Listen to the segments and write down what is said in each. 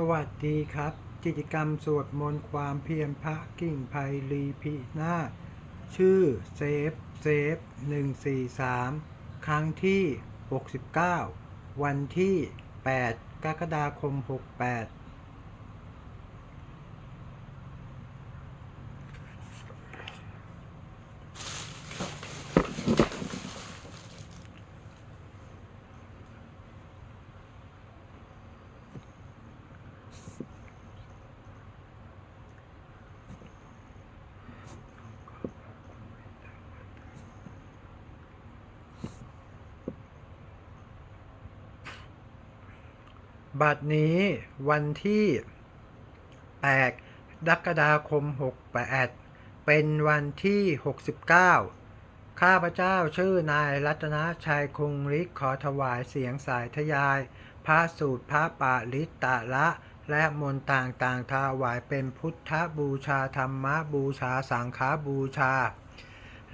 สวัสดีครับ กิจกรรมสวดมนต์ความเพียรพระกิ่งภัยรีพินาชื่อเซฟเซฟ143ครั้งที่69วันที่8กรกฎาคม68 บัดนี้วันที่ 8 กรกฎาคม 68 เป็นวันที่ 69 ข้าพเจ้าชื่อนายรัตนชัยคงฤทธิ์ขอถวายเสียงสายทยาย พระสูตรพระปาลิตตะละ และมนต์ต่างๆถวายเป็นพุทธบูชาธรรมบูชาสังฆบูชา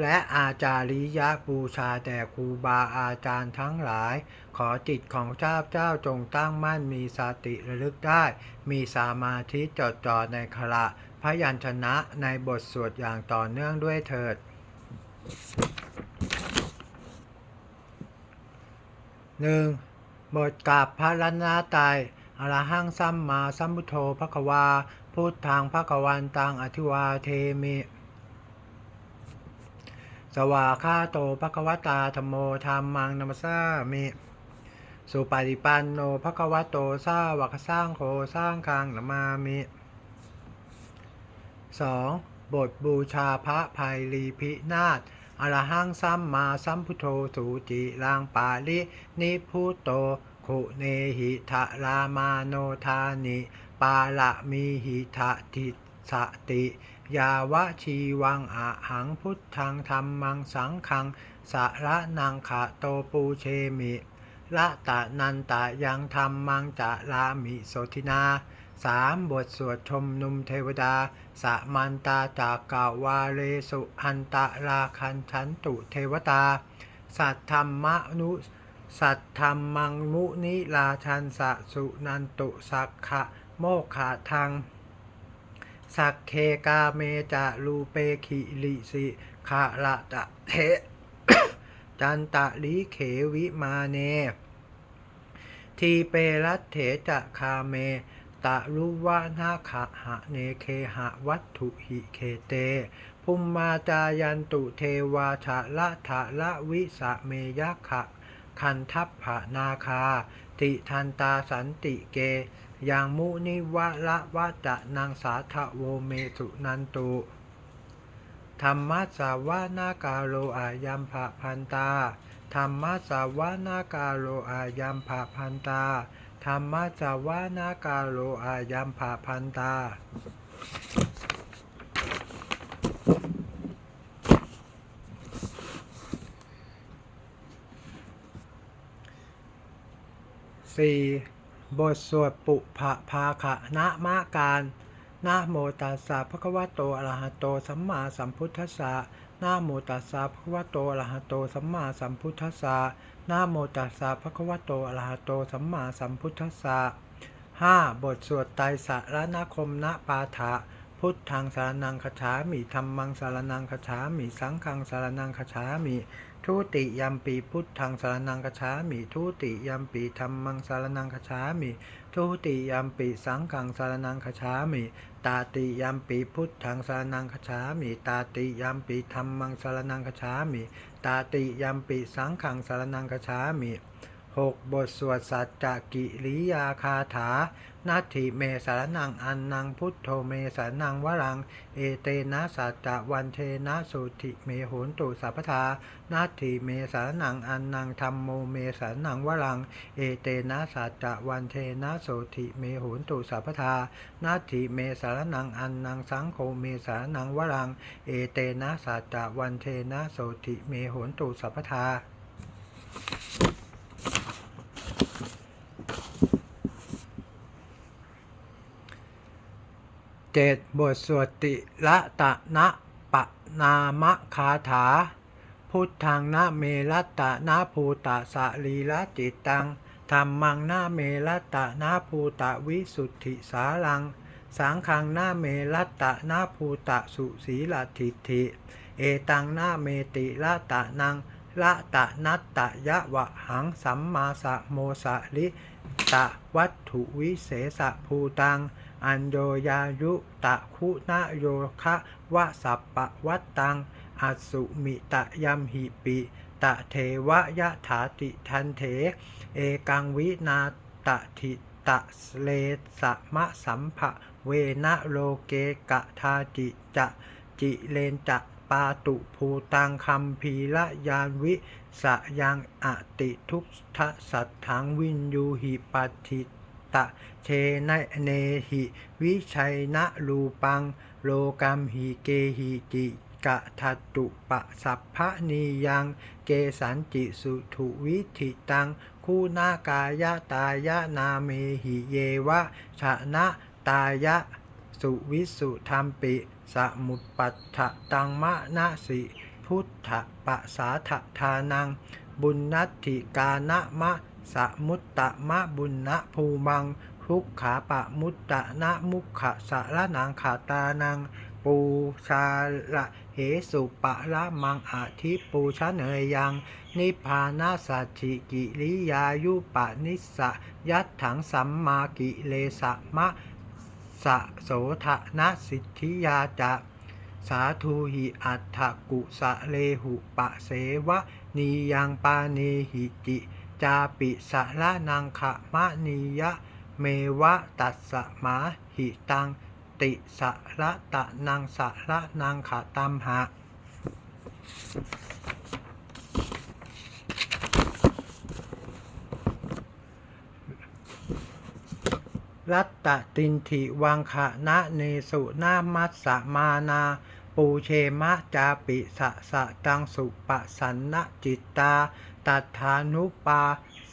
และอาจาริยบูชาแด่ครูบาอาจารย์ทั้งหลาย ขอจิตของเจ้าเจ้าจงตั้งมั่นมีสติระลึกได้ มีสามาธิจดจ่อในขณะพยัญชนะในบทสวดอย่างต่อเนื่องด้วยเถิดหนึ่งบทกาบพระรัตนตรัยอรหังสัมมาสัมพุทโธพระควาพุทธังพระกวันตังอธิวาเทมิ สวาคาโตภควตาธรรมโมธรรมังนัมสามิสุปฏิปันโนภควโตสาวกสร้างโคสร้างคังนมามิ 2. บทบูชาพระภัยรีพินาศอรหังสัมมาสัมพุทโธสูจิลังปาลินิพุโตขุเนหิทะรามาโนทานิ ปาละมีหิทะทิสติ ยาวะชีวังอะหังพุทธังธรรมังสังขังสะระนังขะโตปูเชมิละตะนันตะยังธรรมังจะลามิโสทินาสามบทสวดชมนุมเทวดาสะมันตาจากกาวาเรสุอันตะราคันชันตุเทวตา สัทธรรมนุสัทธรรมังมุนิลาชันสะสุนันตุสักขะโมขาทัง สักเคกาเมจะลูเปขิลิสิขะละตะเทจันตะลิเขวิมาเน ทีเปรัตเถจะคาเม ตะรุวะนาขะหะเนเคหะวัตถุหิเคเตภุมมาจายันตุเทวาชะละทะละวิสะเมยะขะคันทัพผะนาคา ติทันตาสันติเก อยังมุนิวะละวะจะนางสาทะโวเมสุนันตุธรรมะสาวานากาโลอายัมภะพันตาธรรมะสาวานากาโลอายัมภะพันตาธรรมะสาวานากาโลอายัมภะพันตา 4. บทสวดปุพะภาคะนะมะการนะโมตัสสะภะคะวะโตอะระหะโตสัมมาสัมพุทธัสสะนะโมตัสสะภะคะวะโตอะระหะโตสัมมาสัมพุทธัสสะนะโมตัสสะภะคะวะโตอะระหะโตสัมมาสัมพุทธัสสะ 5. บทสวดไตรสรณคมณปาฐะพุทธังสารนังคาฉามิธรรมังสารนังคาฉามิสังฆังสารนังคาฉามิ ทุติยัมปีพุทธังสารนังคาฉามิทุติยัมปีธรรมังสารนังคาฉามิทุติยัมปีสังฆังสารนังคาฉามิตาติยัมปีพุทธังสารนังคาฉามิตาติยัมปีธรรมังสารนังคาฉามิตาติยัมปีสังฆังสารนังคาฉามิ 6. บทสวดสัจจกิริยาคาถา นาทิเมสารนังอันนังพุทโธเมสารนังวรัง เอเตนะสัจจะวันเทนะสุติเมโหนตุสัพพทานาทิเมสารนังอันนังธรรมโมเมสารนังวรัง เอเตนะสัจจะวันเทนะสุติเมโหนตุสัพพทานาทิเมสารนังอันนังสังโฆเมสารนังวรัง เอเตนะสัจจะวันเทนะสุติเมโหนตุสัพพทา เจ็ดบทสวดติละตะนะปะนามะคาถา พุทธังนะเมรัตะนะภูตะสะลีละจิตตังธรรมังนาเมรัตะนาภูตะวิสุทธิสาลัง สังขังนาเมรัตะนาภูตะสุสีลทิฏฐิ เอตังนาเมติละตะนังละตะนัตตะยะวะหังสัมมาสะโมสะลิ ตะวัตถุวิเศษภูตัง อัญโยยายุตะคุณโยคะวะสัปปะวัตตังอสุมิตะยัมหิปิตะเทวะยะถาติทันเถ เอกังวินาตะทิตะเลสะมะสัมภะเวนะโลเกกะทาจิจะจิเลนจะ ปาตุภูตังคัมพีละยานวิสยังอติทุกทะสัตถังวินยูหิปัติตะเชนะเนหิวิชัยนะรูปัง โลกัมหิเกหิจิกะทัตตุปะสัพพะนียังเกสันจิสุถุวิธิตัง คู่นากายะตายะนาเมหิเยวะชนะตายะสุวิสุธรรมปิ สมุปปัฏฐตังมะนะสิ พุทธปะสาทะทานัง บุญนัตถิกานะมะ สมุตตะมะบุญนะภูมังทุกขาปะมุตตะนะมุขะสะละนังขาตานัง ปูชาละเหสุปะละมังอาทิปูชะเนยยัง นิพานาสัจิกิริยายุปะนิสสะยัตถังสัมมากิเลสะมะ สะโสทะนะสิทธิยาจะสาธุหิอัฏฐกุสะเลหุปะเสวะนียังปาเนหิจิ จาปิสะละนังขะมะนียะ เมวะตัสสะมาหิตัง ติสะละตะนังสะละนังขะตัมหะ รัตตตินทิวังคะนะเนสุนามัสสะมานา ปูเชมะจาปิสะสะตังสุปะสันนจิตตา ตัทานุปา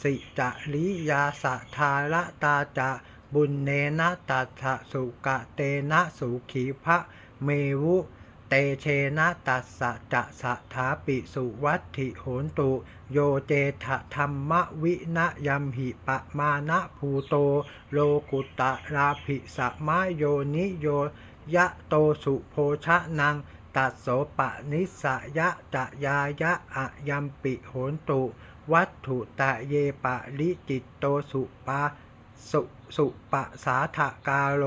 สิจาริยาสะทาละตาจะบุญเนนะตัทธะสุกะเตนะสุขีพระเมวุ เตเชนะตัสสะจะสะถาปิสุวัตถิโหนตุ โยเจทะธรรมวินะยมหิปะมานะภูโต โลกุตะราภิสะมะโยนิโยยะโตสุโพชะนัง ตัสโสปะนิสะยะจะยายะอะยัมปิโหนตุ วัตถุตะเยปะลิจิตโตสุปาสุสุปะสาทะกาโล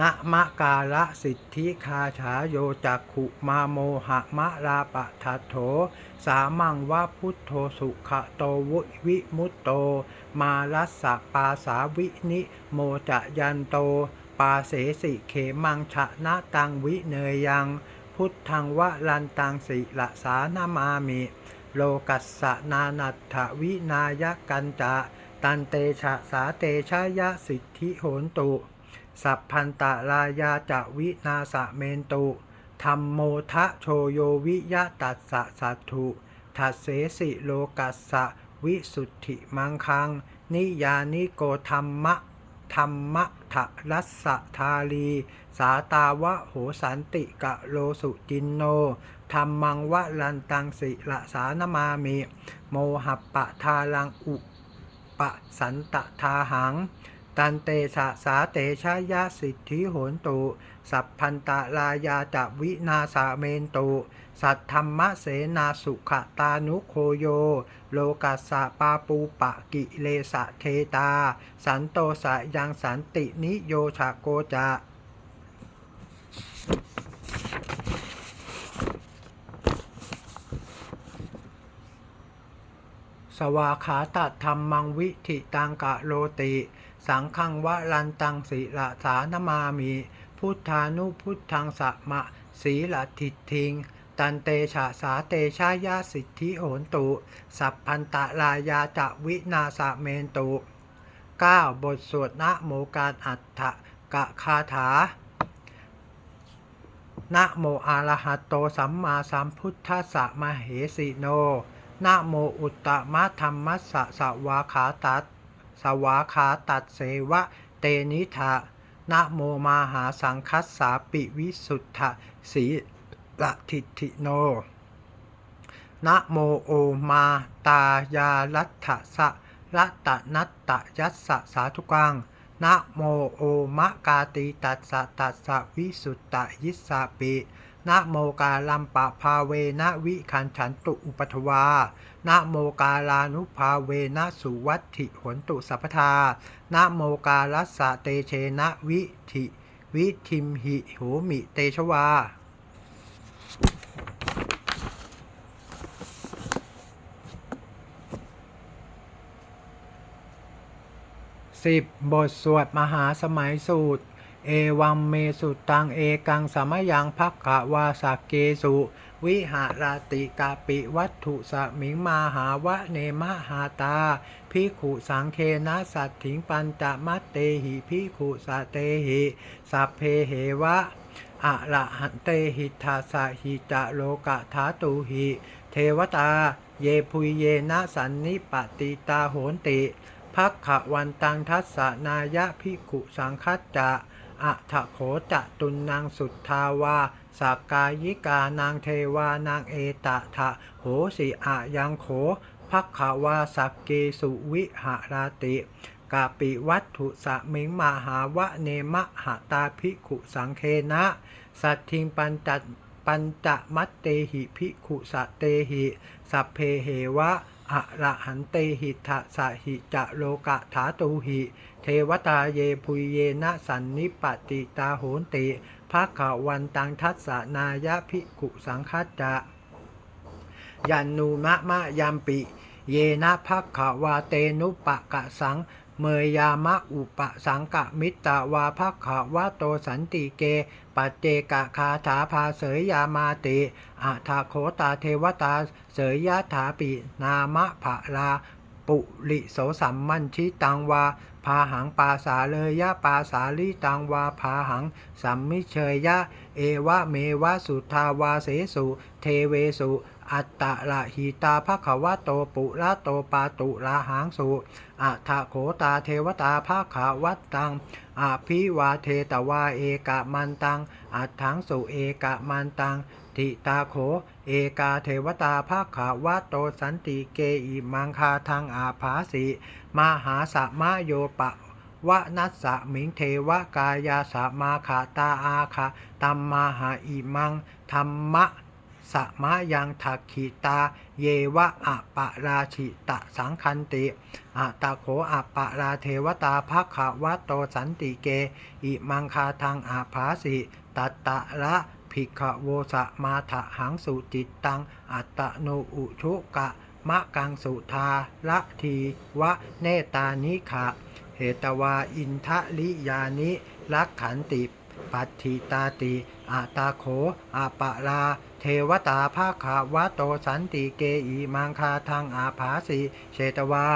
นะมะกาละสิทธิคาฉาโยจักขุมาโมหะมะลาปะทัตโถ สามังวะพุทโธสุขะโตวุวิมุตโต มาลัสสะปาสาวินิโมจะยันโต ปาเสสิเขมังชะนะตังวิเนยยัง พุทธังวะลันตังสิละสานามามิ โลกัสสะนานัตถวินายกันจะ ตันเตชะสาเตชะยะสิทธิโหนตุ สัพพันตะลายาจะวินาสะเมนตุธรรมโมทะโชโยวิยะตัสสะสัตถุทัสเสสิโลกัสสะวิสุทธิมังคัง นิยานิโกธรรมะธรรมะทะรัสสะทาลี สาตาวะโหสันติกะโลสุจินโนธรรมังวะลันตังสิละสานมามิ โมหปะทาลังอุปะสันตะทาหัง ตันเตชะสาเตชะยะสิทธิโหนตุ สัพพันตะลายาจวินาสาเมนตุ สัทธรรมเสนาสุขตานุโคโย โลกัสสะปาปูปะกิเลสะเทตา สันโตสะยังสันตินิโยชะโกจะสวาขาตัดธรรมังวิธิตังกะโลติ สังฆังวะลันตังสีละสานมามิพุทธานุพุทธังสะมะสีละทิทิง ตันเตชะสาเตชะยาสิทธิโหนตุ สัพพันตะลายาจะวินาสะเมนตุ 9. บทสวดนะโมการอัฏฐกะคาถานะโมอะระหะโตสัมมาสัมพุทธัสสะมเหสิโนนะโมอุตตมะธรรมัสสะสวาขาตัด สวาขาตัดเสวะ เตนิทะนะโมมาหาสังคัสสาปิวิสุทธะสีละทิทิโนนะโมโอมาตายาลัตถะสะละตะนัตตะยัสสะสาธุกังนะโมโอมะกาติตัสสะตัสสะวิสุตตะยิสสะปิ นะโมกาลัมปะภาเวนะวิคันฉันตุอุปทวานะโมกาลานุภาเวนะสุวัตถิหนตุสัพพทานะโมกาลัสสะเตเชนะวิธิวิทิมหิโหมิเตชวาสิบบทสวดมหาสมัยสูตร เอวัมเมสุตังเอกังสมยังพักขวาสักเกสุ วิหารติกาปิวัตถุสมิงมาหาวะเนมหาตาพิขุสังเคนะสัตถิงปัญจมัตเตหิพิขุสเตหิสัพเพเหวะอะระหันเตหิทาสะหิจะโลกะทาตุหิ เทวตา เยพุยเยนะสันนิปติตาโหนติพักขวันตังทัสสนายะพิขุสังคัจจะ อะทะโขจะตุนนางสุทธาวาสากกายิกานางเทวานางเอตะทะโหสิอะยังโขพักขวาสักเกสุวิหาราติกาปิวัตถุสมิงมหาวะเนมะหะตาภิกขุสังเคนะ สัตทิงปัญจปัญจมัตเตหิภิกขุสะเตหิ สัพเพเหวะ อะระหันเตหิทะสหิจะโลกะถาตูหิ เทวตาเยพุยเยนะสันนิปติตาโหนติภาขวันตังทัสสนายะภิกุสังคัจจะยันนูมะมะยัมปิ เยนะภักขวาเตนุปะกะสัง เมยามะอุปสังกะมิตาวาภักขวะโตสันติเก ปัจเจกะคาถาภาเสยยามาติอะทาโคตาเทวตาเสยยะถาปินามะภะลา ปุริโสสัมมันชิตังวาพาหังปาสาเลยยะปาสาลิตังวาพาหังสัมมิเชยยะ เอวะเมวะสุทาวาเสสุ เทเวสุ อัตตะละหิตาภควะโตปุระโตปาตุละหังสุอัทะโขตาเทวตาภขวัตตังอภิวาเทตวาเอกะมันตัง อัตถังสุเอกะมันตัง ทิตาโข เอกาเทวตาภาขาวะโตสันติเกอิมังคาทางอาภาสิมหาสัมโยปะวะนัสสะมิงเทวกายาสมาขาตาอาคาตัมมาหาอิมังธรรมะ สมะยังทักขิตา เยวะอะปะราชิตะสังคันติอะตะโขอะปะราเทวตาภาขาวะโตสันติเก อิมังคาทางอาภาสิตัตตะละภิกขโวสะมาถะหังสุจิตตัง อัตโนอุชุกะมะกังสุทาละทีวะเนตานิขะเหตวาอินทะลิยานิลักขันติ ปัตถิตาติอาตาโขอาปะลา เทวตาภาขาวะโตสันติเกอีมังคาทางอาภาสีเชตวา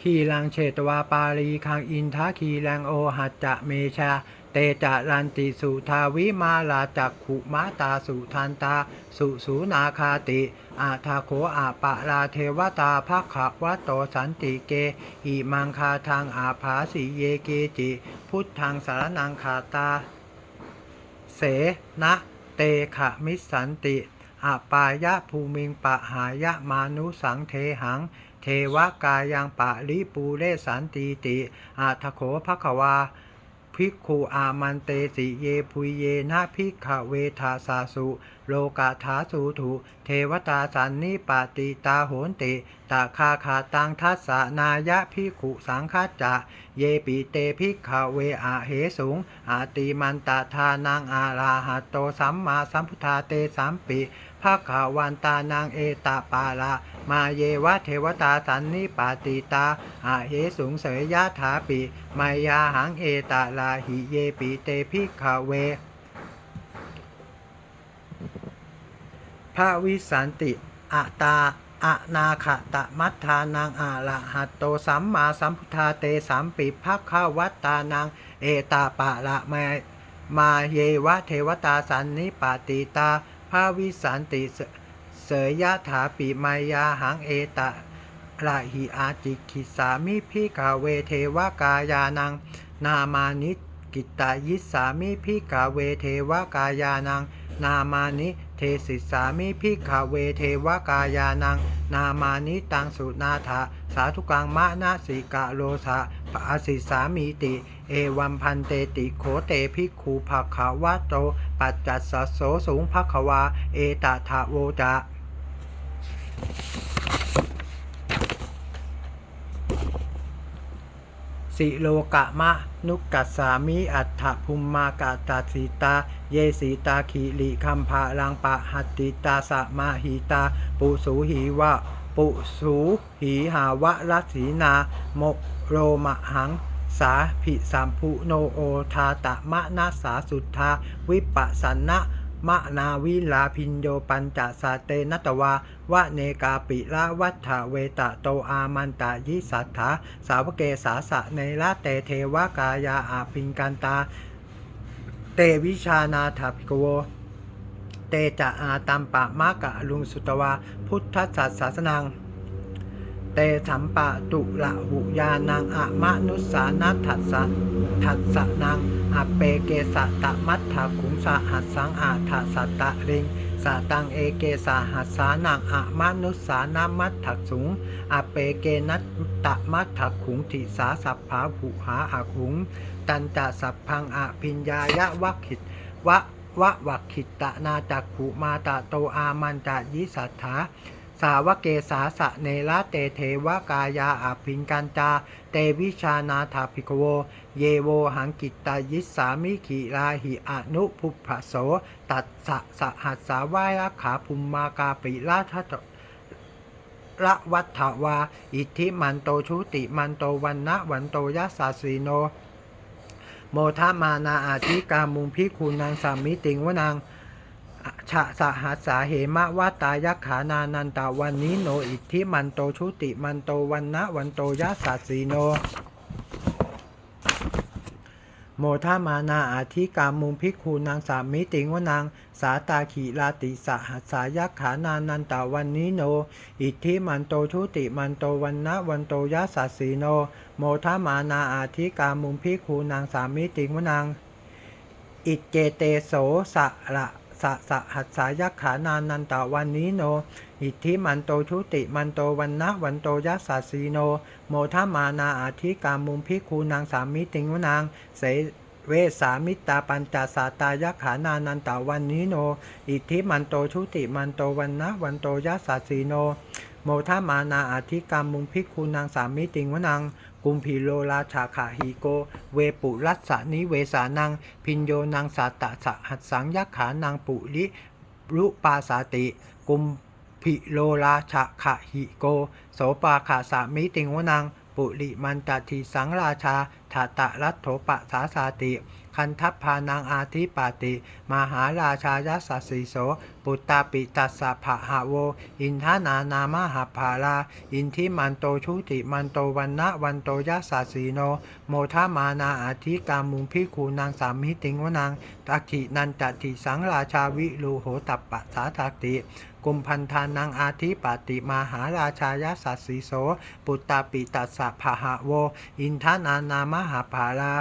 ขีลังเชตวาปาลีคังอินทาขีแรงโอหัจจะเมชา เตจะรันติสุทาวิมาลาจักขุมาตาสุทันตา สุสูนาคาติอาทาโขอาปะลาเทวตาภาขวะโตสันติเกอิมังคาทางอาภาสีเยเกจิ พุทธังสารนังขาตา เสนะเตขะมิสสันติอาปายะภูมิงปะหายะมานุสังเทหัง เทวกายังปะลิปูเรสันติติอาทโขภควา ภิกขุอามันเตสิเยพุยเยนะภิกขเวทาสาสุ โลกาถาสุถุ เทวตาสันนิปาติตาโหนติตาคาขาตังทัสสนายะภิกขุสังคัจจะ เยปิเตภิกขเวอาเหสุง อาติมันตาทานังอาราหัตโตสัมมาสัมพุทธาเตสัมปิภาขาวันตานางเอตาปาลา มาเยวะเทวตาสันนิปาติตาอาเหสุงเสยยะถาปิมายาหังเอตาลาหิเยปิเตภิกขเวพระวิสันติอะตาอะนาคตะมัทธานังอาละหัตโตสัมมาสัมพุทธาเตสัมปิภาคาวัตตานัง เอตาปะละมามาเยวะเทวตาสันนิปาติตาพระวิสันติ สเสยยะถาปิมายาหังเอตะระหิอาจิกิสามิพิกาเวเทวกายานัง นามานิกิตายิสามิพิกาเวเทวกายานัง นามานิเทศิสามิพิกาเวเทวกายานัง นามานิตังสุนาถาสาธุกังมะนาสิกะโลสะปะสิสามีติ เอวัมพันเตติโขเตภิกขูภะขาวะโต ปัจจัสสโสสูงภะควา เอตถะโวจะ สิโลกะมะนุกกัสสามิอัฏฐภูมมากาตาสีตา เยสีตาขีลิคัมภาลังปะหัตติตาสมาหิตา ปุสูหีวะ ปุสูหีหาวะรัสีนา โมโรมะหัง สาภิสัมพุโนโอทาตะมะนาสาสุทธา วิปัสสนะ มะนาวิลาพินโยปัญจสาเตนัตวาวะเนกาปิละวัฏเวตะโตอามันตะยิสัทธาสาวเกสาสะในละเตเทวกายาอาพินกันตา เตวิชานาถาภิกโวเตจะอาตัมปะมะกะลุงสุตวา พุทธศาสนัง เตสัมปะตุละหุยานังอะมะนุสานัทัสสะทัสสะนังอะเปเกสะตะมัทธาขุงสะหัสสังอาทัสสะตะริงสะตังเอเกสะหัสสานังอะมะนุสานามัทถักสุงอะเปเกนัตตะมัทถักขุงทิสาสัพพาภูหาอาขุง ตันจะสัพพังอะพิญญายะวัคขิตวะวะวัคขิตตะนาจักขุมาตะโตอามันจะยิสัทธา สาวเกสาสะเนละเตเทวกายาอาภินกันจา เตวิชานาถาภิกโว เยโวหังกิตตายิสามิขีลาหิอนุภุพโส ตัสสะสะหัสสาวายขาภุมมากาปิราทัตละวัฏวา อิทธิมันโตชุติมันโตวันนะวันโตยัสาสีโน โมทามานาอาทิกามุงพิคูนางสามิติงวนาง ชะสหัสสาเหมะวาตายักขานานันตาวันนี้โนอิทธิมันโตชุติมันโตวันนะวันโตยัสสาสีโน โมทามานาอาทิกามุงพิกคูนางสามิติงวนางสาตาขีลาติสหัสสายักขานานันตาวันนี้โน อิทธิมันโตชุติมันโตวันนะวันโตยัสสาสีโน โมทามานาอาทิกามุงพิกคูนางสามิติงวนางอิเจเตโสสะละ สะสะหัสสายักขานานันตาวันนี้โน อิทธิมันโตชุติมันโตวันนะวันโตยัสสาสีโน โมทามานาอาทิกามุมพิคูนางสามิติงวนางเสเวสามิตาปัญจสาตายักขานานันตาวันนี้โนอิทธิมันโตชุติมันโตวันนะวันโตยัสสาสีโนโมทามานาอาทิกามุมพิคูนางสามิติงวนาง กุมพีโลราชาขาฮีโก เวปุรัสสานิเวสานัง พินโยนางสาตะสะหัสสังยักขานางปุริรุปาสาติ กุมพิโลราชาขะหิโก โสปาขาสามิติงวนางปุริมันตทีสังราชาถาตะรัตโถปะสาสาติ คันทัพพานางอาทิปาติ มหาราชายัสสีโส ปุตตาปิตัสสะภะหะโว อินทานานามหาภาลา อินทิมันโตชุติมันโตวันนะวันโตยัสสีโน โมทามานาอาทิกามุงพิคูนางสามิติงวนางตักขินันตติสังราชาวิลูโหตัปปะสาทักติกุมพันธานังอาทิปาติมหาราชายาสัสสีโส ปุตตาปิตัสสะภะหะโว อินทานานามหาภาลา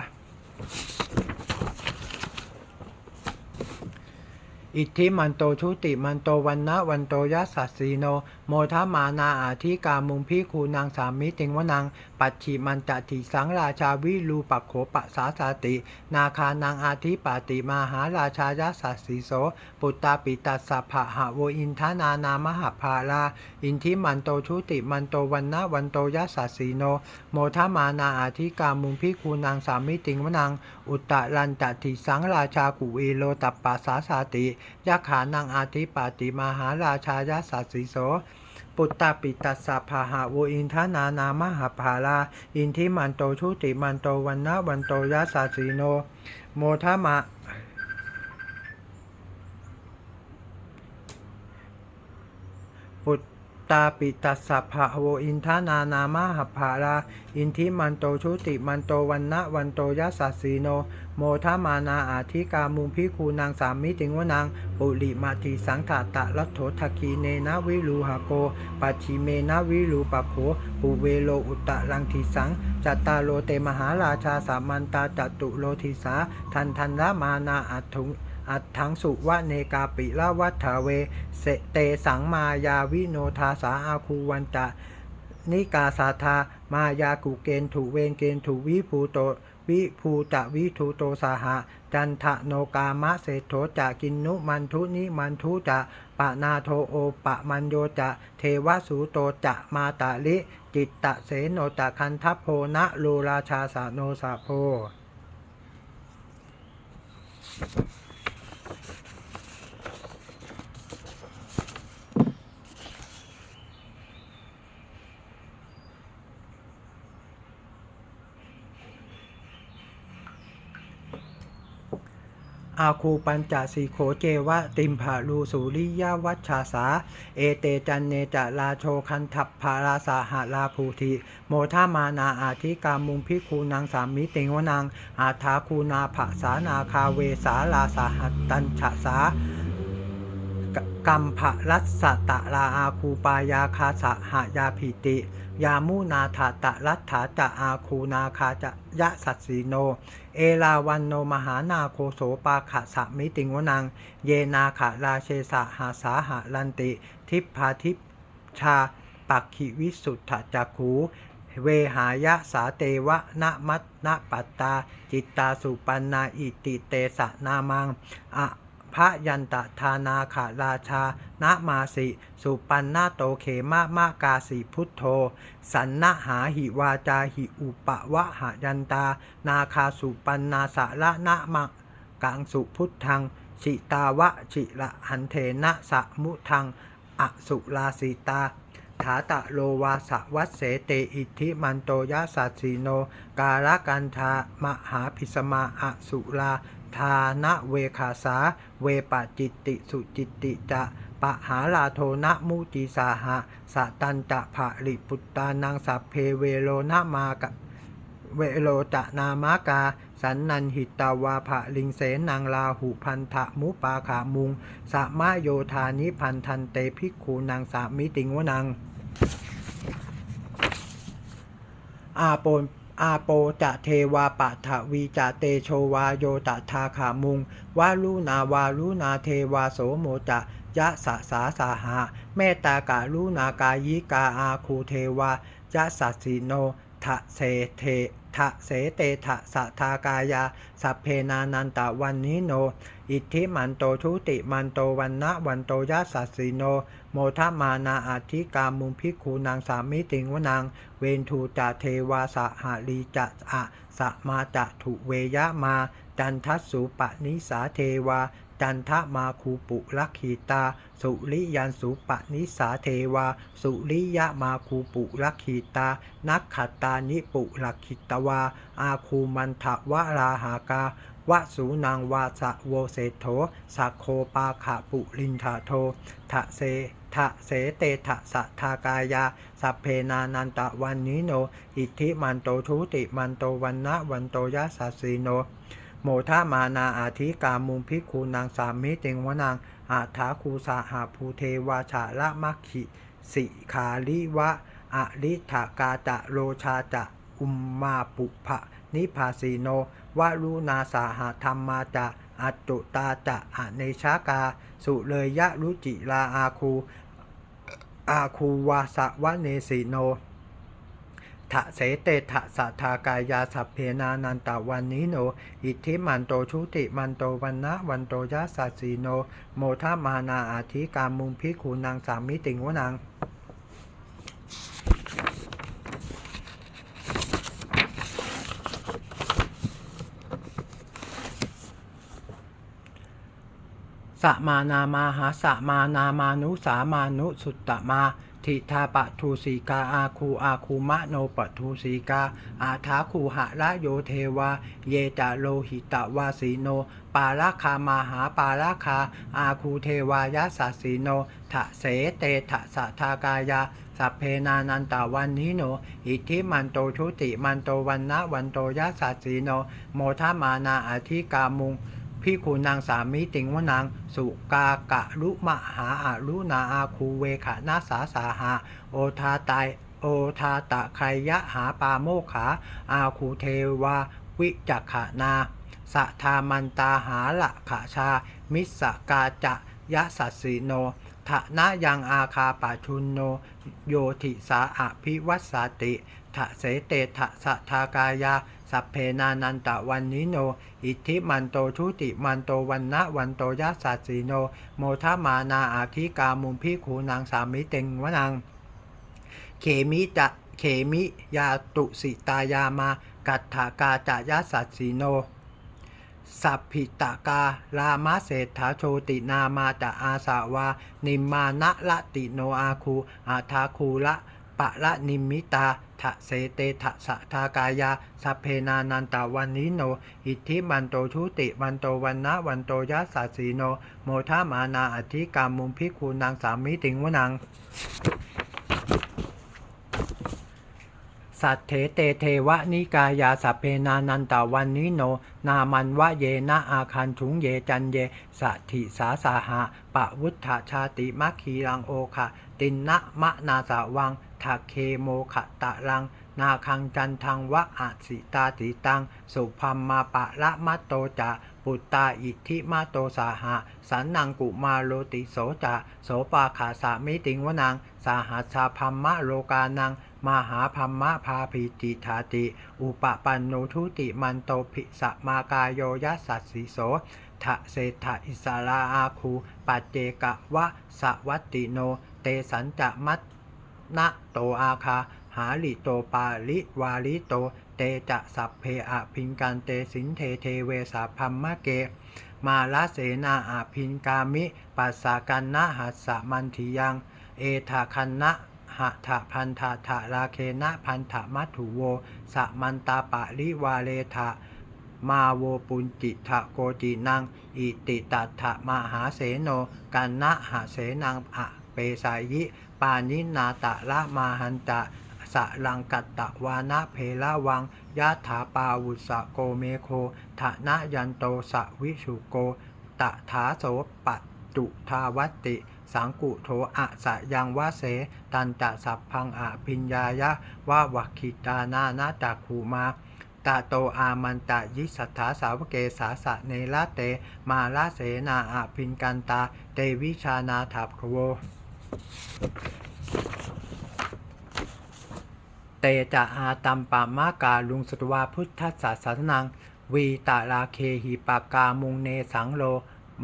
อิทธิมันโตชุติมันโตวันนะวันโตยัสสสีโน โมทามานาอาทิกามุงพิคูนางสามิติงวนางปัจฉิมันจะติสังราชาวิรูปักโขปะสาสาติ นาคานางอาทิปาติมหาราชายัสสสีโส ปุตตาปิตัสสะภะหะโวอินทานานามหาภาลาอินทิมันโตชุติมันโตวันนะวันโตยัสสสีโน โมทามานาอาทิกามุงพิคูนางสามิติงวนางอุตตะลันตติสังราชากุเอโลตัปปะสาสาติยักขานังอาทิปาติมหาราชายาสัสสิโส ปุตตาปิตัสสะภาหะโวอินทานานามหาภาลาอินทิมันโตชุติมันโตวันนะวันโตยาสัสสิโน โมทามะปุตตาปิตัสสะภะโวอินทานานามะหัพภาราอินทิมันโตชุติมันโตวันนะวันโตยัสสสสีโน โมทมานาอาธิกามุงพิคูนางสามิติงวนางปุริมาทิสังขตะลัทโถทคีเนนะวิรูหโกปัจฉิเมนะวิรูปะโขปุเวโลอุตตะลังทิสังจัตตาโลเตมหาราชาสามันตาจตุโลทิสาทันทันละมานาอัตถุงอัตถังสุวะเนกาปิละวัฏเวเสเตสังมายาวิโนทาสาอาคูวันจะนิกาสาธา มายากุเกณฑ์ถูเวนเกณฑ์ถูวิภูโตวิภูตะวิทูโตสาหะ จันทะโนกามะเศโถจะกินนุมันทุนิมันทุจะปะนาโทโอปะมันโยจะ เทวสูโตจะมาตาลิ จิตตะเสโนตะคันทัพโพนะโลราชาสาโนสาโพ อาคูปัญจสีโขเจวะติมภาลูสุริยวัชชาสา เอเตจันเนจะลาโชคันทัพพาราสาหาลาภูธิ โมทามานาอาธิกามุงพิคูนางสามิติงวนางอาทาคูนาภสานาคาเวสาลาสาหัตตัญฉสา กัมภรัสสตะลาอาคูปายาคาสะหายาภิติ ยามูนาถาตะรัตถาจะอาคูนาคาจะยะสัตสีโน เอลาวันโนมหานาโคโสปาขะสะมิติงวนังเยนาขะราเชสะหาสาหะลันติ ทิพพาทิพชาปักขิวิสุทธจักขูเวหายะสาเตวะนะมัตนะปัตตา จิตตาสุปันนาอิติเตสะนามังอะ พระยันตทานาขาราชานะมาสิ สุปันนาโตเขมะมะกาสิพุทโธ สันนะหาหิวาจาหิอุปะวะหยันตา นาคาสุปันนาสะละนะมะกังสุพุทธังชิตาวะชิละหันเทนะสะมุทังอสุลาสิตาถาตะโลวาสวัสเสเตอิทธิมันโตยะสัสสีโน กาลกันทามหาพิสมาอสุลา ทานะเวคาสา เวปจิตติสุจิตติจะปะหาลาโทนะมุจิสาหะสะตันจะภะริปุตตานังสัพเพเวโลนะมากะเวโลจะนามากา สันนันหิตาวาภะลิงเสนังลาหูพันธะมุปาขามุงสะมะโยธานิพันธันเตภิกขูนางสามิติงวนังอาโปน อาโปจะเทวาปะทะวีจะเตโชวาโยตทาขามุง วาลุนาวาลุนาเทวาโสโมจะยะสะสาสาหาเมตตากาลุนากายิกาอาคูเทวายะสัสสิโนทะเสเท ทะเสเตทะสะทากายา สัพเพนานันตะวันนิโน อิทธิมันโตชุติมันโตวันนะวันโตยะสัสสิโน โมทมานาอาธิกามุงพิกขูนางสามิติงวนางเวนทูจะเทวาสหาลีจะอะสะมาจะถุเวยะมา จันทัสสุปนิสาเทวา จันทมาคูปุลักขีตา สุริยันสุปนิสาเทวา สุริยะมาคูปุลักขีตา นักขตานิปุลักขิตวา อาคูมันทะวราหากาวสูนางวาสะโวเศโธสักโคปาขะปุลินทาโททะเสทะเสเตทะสะทากายา สัพเพนานันตะวันนิโน อิทธิมันโตชุติมันโตวันนะวันโตยะสัสสีโน โมทามานาอาธิกามุงพิกคูนางสามิเตงวนางอาถาคูสาหาภูเทวาชาละมัคคิสิขาลิวะอริถากาจะโลชาจะอุมมาปุภะนิพาสีโนวารุนาสาหาธรรมาจะอัจจุตาจะอเนชากา สุเลยยะรุจิลาอาคูอาคูวาสะวะเนสีโน ทะเสเตทะสะทากายาสัพเพนานันตะวันนิโน อิทธิมันโตชุติมันโตวันนะวันโตยะสัสีโน โมทมานาอาธิกามุงพิกขูนางสามิติงวนางสมานามาหาสมานามานุสามานุสุตตมา ทิทาปะทูสีกาอาคูอาคูมะโนปะทูสีกา อาทาคูหะละโยเทวา เยจะโลหิตวาสีโน ปาราคามาหาปาราคา อาคูเทวายาสัสสีโนทะเสเตทะสะทากายาสัพเพนานันตาวันนิโน อิทธิมันโตชุติมันโตวันนะวันโตยะสัสสีโน โมทามานาอธิกามุง พิคูนางสามิติงวนางสุกากะลุมหาอาลุนาอาคูเวขะนาสาสาหาโอทาตายโอทาตะไคยะหาปาโมขาอาคูเทวาวิจักขานาสะทามันตาหาละขะชา มิสกาจะยะสัสสิโนทะนะยังอาคาปาชุนโน โยธิสาอภิวัสสติทะเสเตทะสะทากายา สัพเพนานันตะวันนิโน อิทธิมันโตชุติมันโตวันนะวันโตยัสสัสสีโน โมทมานาอาคิกามุมพิขูนางสามิเต็งวนัง เขมิจะเขมิยาตุสิตายามากัตถากาจะยัสสัสสีโน สัพพิตาการามะเศรษฐาโชตินามาจะอาสาวา นิมมานะละติโนอาคูอาทาคูละ ปะละนิมิตาทะเสเตทะสะทากายาสัพเพนานันตาวันนิโน อิทธิมันโตชุติมันโตวันนะวันโตยัสสีโน โมทามานาอธิกามุมพิคูนางสามิติงวนังสัตเถเตเทวะนิกายาสัพเพนานันตาวันนิโน นามันวะเยนะอาคันถุงเยจันเยสัถิสาสาหะปะวุฒชาติมัคคีรังโอคะตินนะมะนาสาวัง ทะเคโมขะตะรัง นาคังจันทังวะอาสิตาติตัง สุพัมมาปะละมะโตจะปุตตาอิทิมาโตสาหะ สันนังกุมาโลติโสจะโสปาขาสามิติงวนังสาหัสาพัมมะโลกานังมหาพัมมะพาภิติธาติ อุปปันโนทุติมันโตภิสมากายโยยสัสสิโสทะเศรษฐอิสราอาคูปัจเจกะวะสวัตติโน เตสันจะมัต นะโตอาคา หาลิโตปาลิวาลิโต เตจะสัพเพอภิงกันเตสินเทเทเวสาพัมมะเก มาลาเสนาอาพินกามิ ปัสสากันนะหัสสะมันทิยัง เอทาคันนะหะทะพันธะทะราเคนะพันธะมัตถุโวสะมันตาปะลิวาเลทะมาโวปุญจิทะโกจินัง อิติตัตถะมหาเสโนกันนะหาเสนังอะเปสายิ ปานินาตะละมาหันตะสะลังกัตตะวานะเพละวังยะถาปาวุสะโกเมโคทะนะยันโตสะวิสุโก ตะถาโสปัจุทาวัติ สังกุโทอะสะยังวะเส ตันจะสัพพังอะพิญญายะวะวัคิตานานาจักขูมาตาโตอามันตะยิสัทธาสาวเกสาสะเนละเต มาลาเสนาอาพินกันตา เตวิชานาถับโว เตจะอาตัมปามากาลุงสตวาพุทธศาสนัง วีตาลาเคหิปากามุงเนสังโล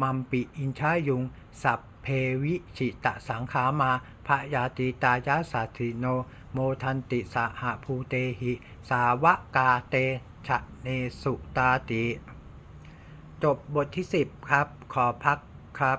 มัมปิอินชายุง สัพเพวิชิตะสังขามาพยาติตายาสัติโน โมทันติสหภูเตหิ สาวกาเตชะเนสุตาติ จบบทที่ 10 ครับ ขอพักครับ